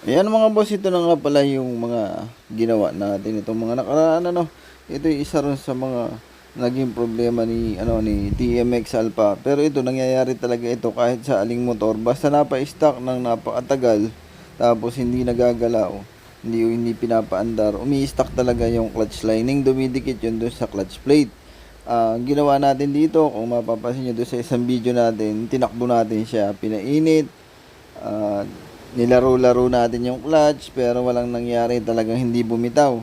Ayan mga boss, ito na nga pala yung mga ginawa natin itong mga nakaraan ano. Ito isa rin sa mga naging problema ni ano ni TMX Alpha. Pero ito nangyayari talaga ito kahit sa aling motor basta napa-stock ng napakatagal tapos hindi nagagalaw, hindi hindi pinapaandar, umi-stock talaga yung clutch lining, dumidikit yun doon sa clutch plate. Ang ginawa natin dito, kung mapapansin nyo doon sa isang video natin, tinakbo natin siya, pinainit, ah, nilaro-laro natin yung clutch pero walang nangyari talagang hindi bumitaw.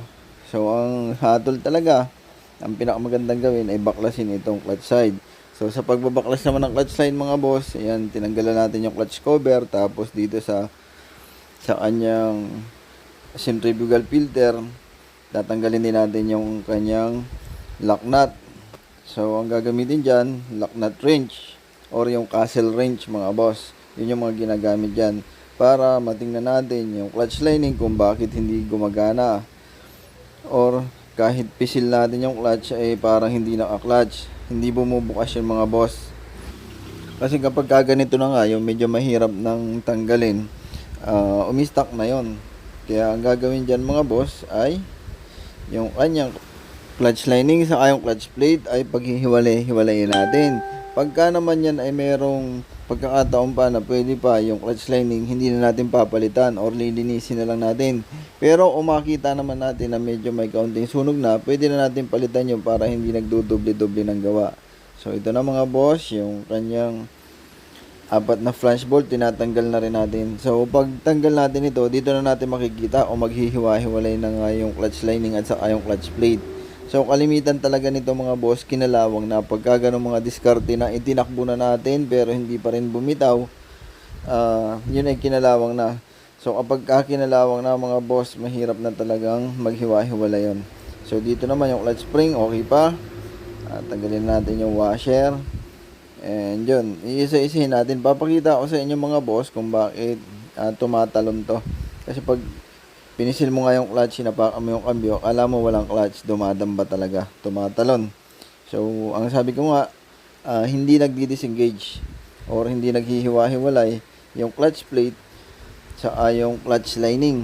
So ang hatol talaga, ang pinakamagandang gawin ay baklasin itong clutch side. So sa pagbabaklas naman ng clutch side mga boss, ayan tinanggalan natin yung clutch cover tapos dito sa sa kanyang centrifugal filter, tatanggalin din natin yung kanyang lock nut. So ang gagamitin diyan, lock nut wrench or yung castle wrench mga boss. Yun yung mga ginagamit diyan para matingnan natin yung clutch lining kung bakit hindi gumagana. Or kahit pisil natin yung clutch ay parang hindi naka-clutch. Hindi bumubukas yung mga boss. Kasi kapag kaganito na nga yung medyo mahirap nang tanggalin uh, umistak na yon kaya ang gagawin dyan mga boss ay yung kanyang clutch lining sa kayong clutch plate ay paghihiwalay-hiwalayin natin pagka naman yan ay merong pagkakataon pa na pwede pa yung clutch lining hindi na natin papalitan or lilinisin na lang natin. Pero kung makita naman natin na medyo may kaunting sunog na pwede na natin palitan yun para hindi nagdudoble-doble ng gawa. So ito na mga boss yung kanyang apat na flash bolt tinatanggal na rin natin. So pag tanggal natin ito dito na natin makikita o maghihiwa-hiwalay na nga yung clutch lining at saka yung clutch plate So kalimitan talaga nito mga boss kinalawang na pagka ganun mga diskarte na itinakbo na natin pero hindi pa rin bumitaw ah yun ay kinalawang na. So kapag ka kinalawang na mga boss mahirap na talagang maghiwa-hiwala yon. So dito naman yung clutch spring okay pa. At tanggalin natin yung washer. And yun, iisa-isahin natin. Papakita ko sa inyo mga boss kung bakit ah, tumatalon to. Kasi pag pinisil mo nga yung clutch, sinapakan mo yung cambio, alam mo walang clutch, dumadamba talaga, tumatalon. So, ang sabi ko nga, ah, hindi nagdi-disengage or hindi naghihiwa-hiwalay yung clutch plate sa yung clutch lining.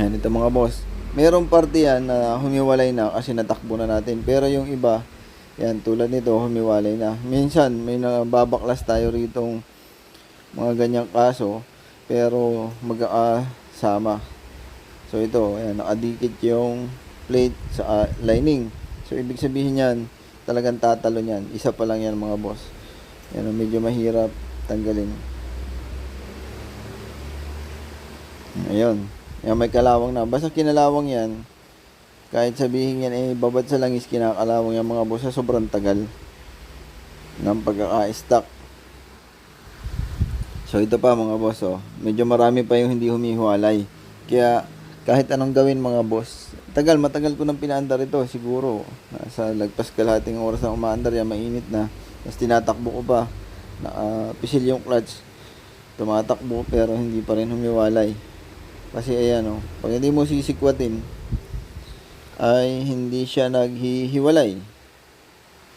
Ayan, ito mga boss. Merong parte yan na humiwalay na kasi natakbo na natin. Pero yung iba, yan, tulad nito, humiwalay na. Minsan, may nababaklas tayo rito mga ganyang kaso, pero magkakasama. So ito, ayan, nakadikit yung plate sa ah, lining. So ibig sabihin yan, talagang tatalon yan. Isa pa lang yan mga boss. Yan, medyo mahirap tanggalin. Ayun. Yan, may kalawang na. Basta kinalawang yan, kahit sabihin yan eh, babad sa langis kinakalawang yan mga boss sobrang tagal ng pagkaka-stock. So ito pa mga boss oh, medyo marami pa yung hindi humihiwalay. Kaya kahit anong gawin mga boss, tagal matagal ko nang pinaandar ito siguro. Nasa lagpas kalahating oras na umaandar yan, mainit na. Tapos tinatakbo ko pa, na, ah, pisil yung clutch. Tumatakbo pero hindi pa rin humiwalay. Kasi ayan oh, pag hindi mo sisikwatin, ay hindi siya naghihiwalay.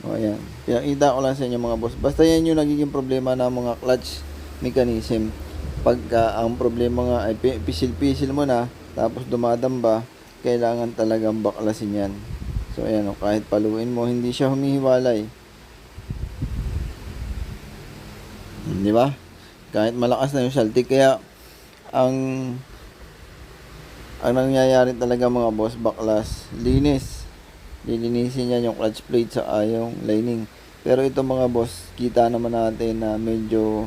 O ayan, pinakita ko lang sa inyo mga boss. Basta yan yung nagiging problema ng mga clutch mechanism. Pagka ang problema nga ay pi- pisil-pisil mo na, tapos dumadamba, kailangan talagang baklasin yan. So ayan o, kahit paluin mo, hindi siya humihiwalay. Di ba? Kahit malakas na yung saltik. Kaya, ang ang nangyayari talaga mga boss baklas, linis. Lilinisin niya yung clutch plate sa yung lining. Pero ito mga boss, kita naman natin na medyo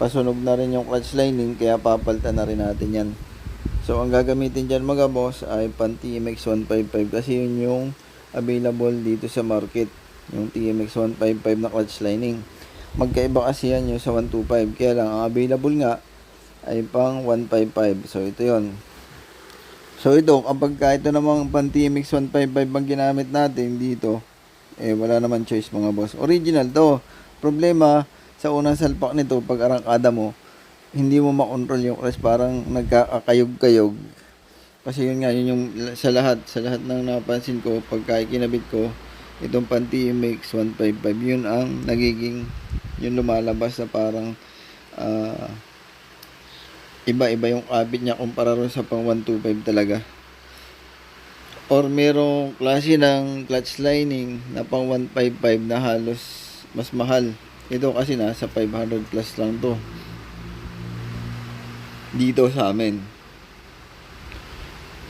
pasunog na rin yung clutch lining kaya papalitan na rin natin yan. So ang gagamitin dyan mga boss ay pan TMX 155 kasi yun yung available dito sa market. Yung TMX 155 na clutch lining. Magkaiba kasi yan yung sa 125. Kaya lang ang available nga ay pang 155. So ito yon So ito, kapag ka ito namang pan TMX 155 ang ginamit natin dito, eh wala naman choice mga boss. Original to. Problema, sa unang salpak nito, pag arangkada mo, hindi mo makontrol yung clutch, parang nagkakayog-kayog. Kasi yun nga, yun yung sa lahat, sa lahat ng napansin ko, pagka kinabit ko, itong pan TMX 155, yun ang nagiging, yung lumalabas na parang, ah, iba-iba yung kabit niya kumpara ron sa pang 125 talaga. Or merong klase ng clutch lining na pang 155 na halos mas mahal. Ito kasi nasa 500 plus lang to. Dito sa amin.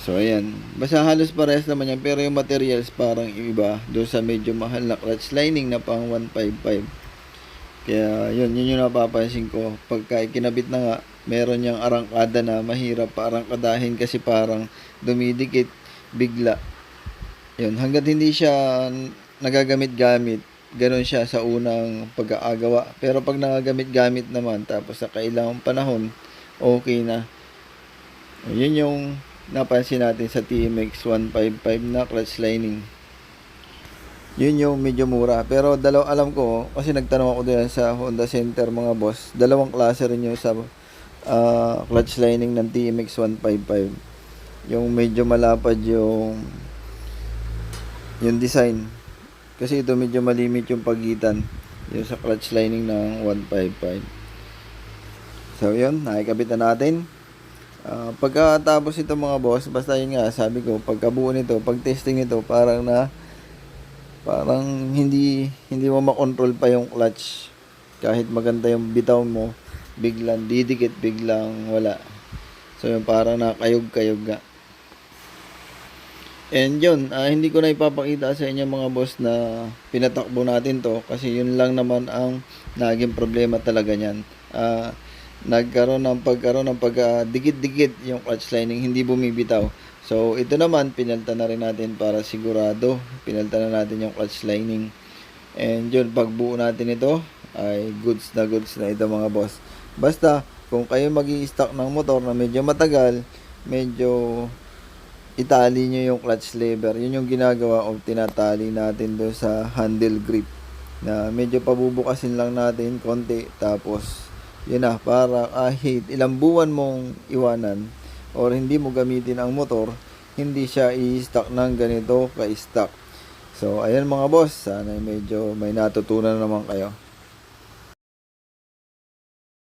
So ayan, basta halos parehas naman yan pero yung materials parang iba doon sa medyo mahal na clutch lining na pang 155. Kaya yun, yun yung napapansin ko. Pagka kinabit na nga, meron yung arangkada na mahirap pa arangkadahin kasi parang dumidikit bigla. Yun, hanggat hindi siya nagagamit-gamit, ganun siya sa unang pag-aagawa. Pero pag nagagamit-gamit naman, tapos sa kailangang panahon, okay na. Yun yung napansin natin sa TMX 155 na clutch lining. Yun yung medyo mura. Pero dalaw alam ko, kasi nagtanong ako doon sa Honda Center mga boss, dalawang klase rin yung sa ah, clutch lining ng TMX 155. Yung medyo malapad yung yung design. Kasi ito medyo malimit yung pagitan yung sa clutch lining ng 155. So yun, nakikabit na natin. Ah, pagkatapos ito mga boss, basta yun nga, sabi ko, pagkabuo nito, pag testing nito, parang na, parang hindi, hindi mo makontrol pa yung clutch. Kahit maganda yung bitaw mo, biglang didikit, biglang wala. So yun, parang nakayog-kayog nga. And yun, ah, hindi ko na ipapakita sa inyo mga boss na pinatakbo natin to kasi yun lang naman ang naging problema talaga niyan. Ah, nagkaroon ng pagkaroon ng pag dikit-dikit yung clutch lining hindi bumibitaw. So ito naman pinalta na rin natin para sigurado. Pinalta na natin yung clutch lining. And yun, pagbuo natin ito ay goods na goods na ito mga boss. Basta kung kayo mag stock ng motor na medyo matagal, medyo itali nyo yung clutch lever. Yun yung ginagawa o tinatali natin doon sa handle grip na medyo pabubukasin lang natin konti tapos yun na para kahit ilang buwan mong iwanan or hindi mo gamitin ang motor hindi siya i-stock ng ganito ka-stock so ayan mga boss sana medyo may natutunan naman kayo